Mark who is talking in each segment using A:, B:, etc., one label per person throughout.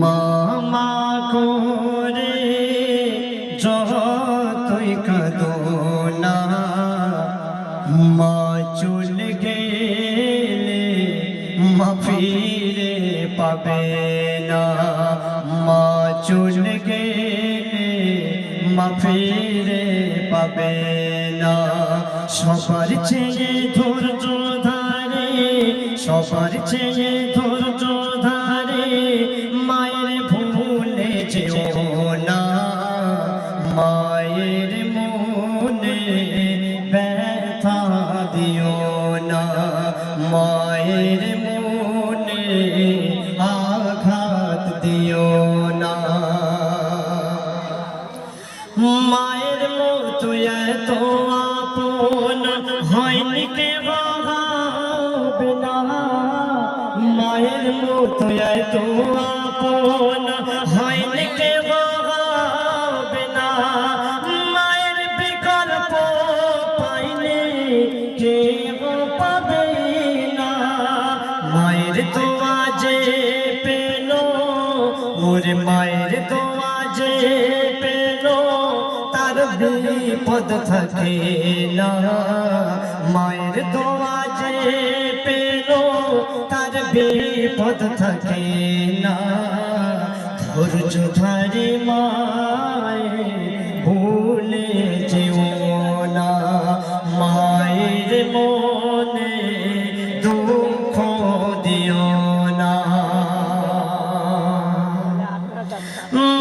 A: মামা করে যতই কাঁদো না মা চুল গেলে মা ফিরে পাবে না। মা চুল গেলে মা ফিরে পাবে না। সবার চেয়ে সবার চেয়ে ধৈর্য ধারে, মায়ের ভুলে যেও না। মায়ের মনে ব্যথা দিও না। মায়ের মনে আঘাত দিও না। মায়ের মতো এত আপন হয়নি কে মতো এত আপন। হয়নি কে ভাবে না মায়ের বিকল্প পাইলে কে পাবে না। মায়ের তো আজে পেল, ওরে মায়ের তো আজে পেল, তার বিপদ থাকে না। মায়ের তো আজে পেল। বিপদ থাকে না। ধৈর্য ধরে মায়ে, ভুলে যেও না। মায়ের মনে দুঃখ দিও না।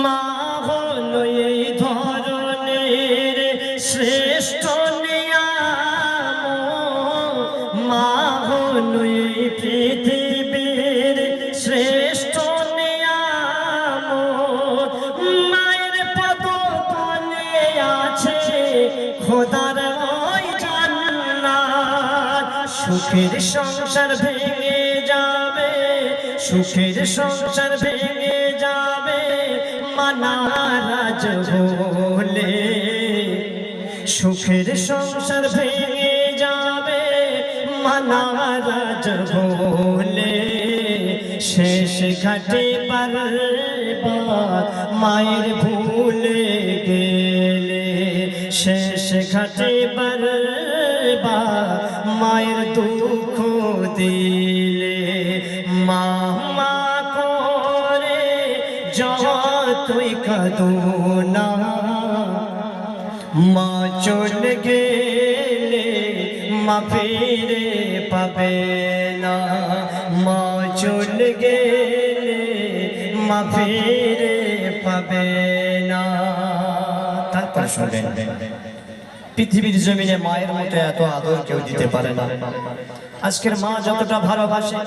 A: মা হলো এই ধরনের শ্রেষ্ঠ খোদার ওই জান্নাত। সুখের সংসার ভেঙে যাবে, সুখের সংসার ভেঙে যাবে মানারাজ বলে সুখের সংসার ভেঙে যাবে মানারাজ বলে শেষ ঘাটে পারবার মায়ের ভুলে ঘাটে পারবার মায়ের দুঃখ দিলে। মা মা করে যতই কাঁদো না। মা চল গেলে মা ফিরে পাবে না। মা চল গেলে মা ফিরে পাবে না। তারপর শুনবেন পৃথিবীর জমিনে মায়ের মতো এত আদর কেউ দিতে পারে না। আজকের মা যতটা ভালোবাসে,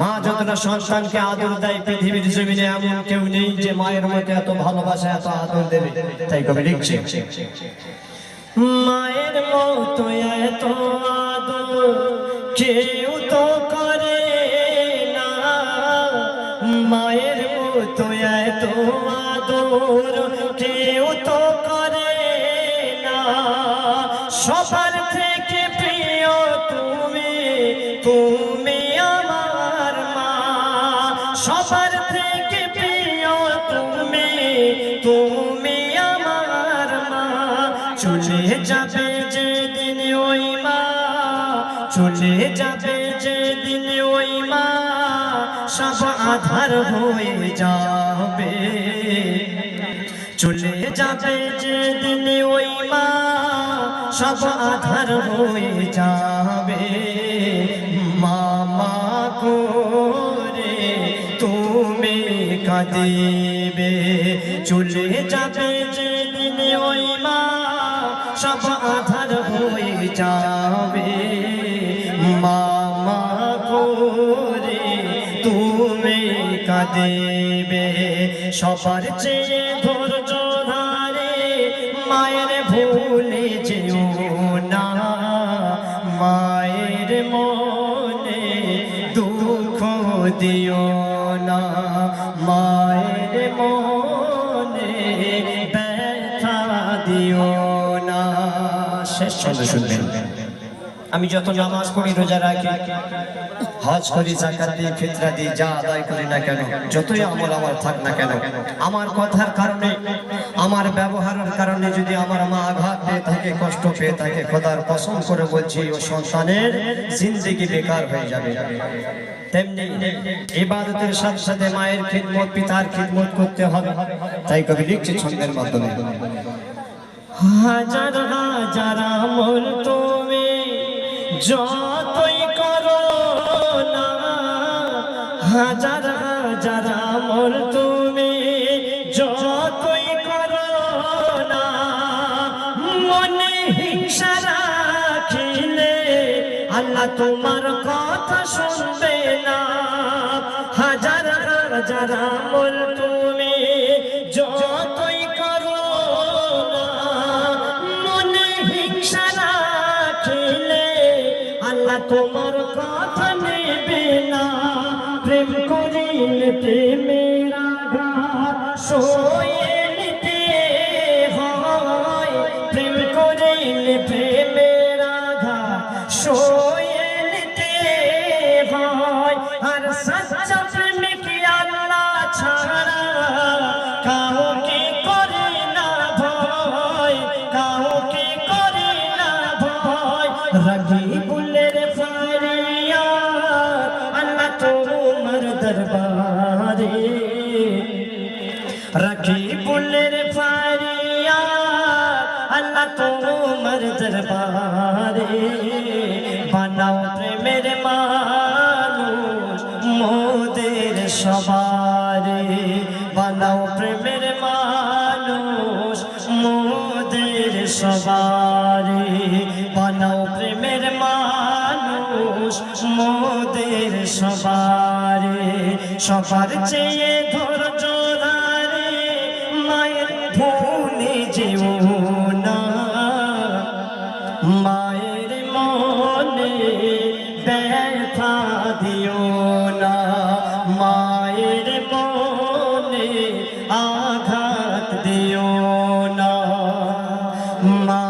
A: মা যতটা সন্তানকে আদর দেয়, পৃথিবীর জমিনে এমন কেউ নেই যে মায়ের মতো এত ভালোবাসা, এত আদর দেবে। তাই কবি লিখছে, মায়ের মতো এত আদর কেউ তো করে না। মায়ের মতো এত আদর কেউ তো করে সবার থেকে প্রিয় তুমি তুমি আমার মা। সবার থেকে প্রিয় তুমি তুমি আমার মা। চলে যাবে যেদিন ওই মা, চলে যাবে যেদিন ওই মা। সব আধার হয়ে যাবে। চলে যাবে যেদিন ওই মা। সব আধার হয়ে যাবে। মামা করে তুমি কাঁদিবে। চলে যাবে যেদিন ওই মা, সব আধার হয়ে যাবে। মামা করে তুমি কাঁদিবে। সবার চেয়ে ধৈর্য দিও না। মায়ের মনে ব্যথা দিও না। শেষ শুনবেন। আমি যত নামাজ পড়ি রোজা রাখি, হজ করি জাকাত দিই, ফিতরা দিই, যা আদায় করি না কেন, যতই আমল আমার থাক না কেন, আমার কথার কারণে, আমার ব্যবহারের কারণে যদি আমার মা আঘাত পেয়ে থাকে, কষ্ট পেয়ে থাকে, খোদার পছন্দ করে বলছি, ও সন্তানের জিন্দেগি বেকার হয়ে যাবে। তেমনি ইবাদতের সাথে সাথে মায়ের খিদমত, পিতার খিদমত করতে হবে। তাই কবি লিখছে ছন্দের মাধ্যমে। হাজার হাজার আমল তুমি যতই করো না, হাজার হাজার আমল তুমি যতই করো না, মনে হিংসা রাখিলে আল্লাহ তোমার কথা শুনবে না। হাজার হাজার আমল আল্লাহ তোমার কথা নেবে না। প্রেম করিলে প্রেমের আঘাত সয়ে হয়। প্রেম করিলে প্রেমের আঘাত সয়ে নিতে আর সচ্চা প্রেমিক আল্লাহ ছাড়া কাউকে করে না ভয়। কাউকে করে না ভয়। রবি তোমার দরবারে। বানাও প্রেমের মানুষ মোদের সবারে। বানাও প্রেমের মানুষ মোদের সবারে। বানাও প্রেমের মানুষ মোদের সবারে। সবার চেয়ে ধারে Mom.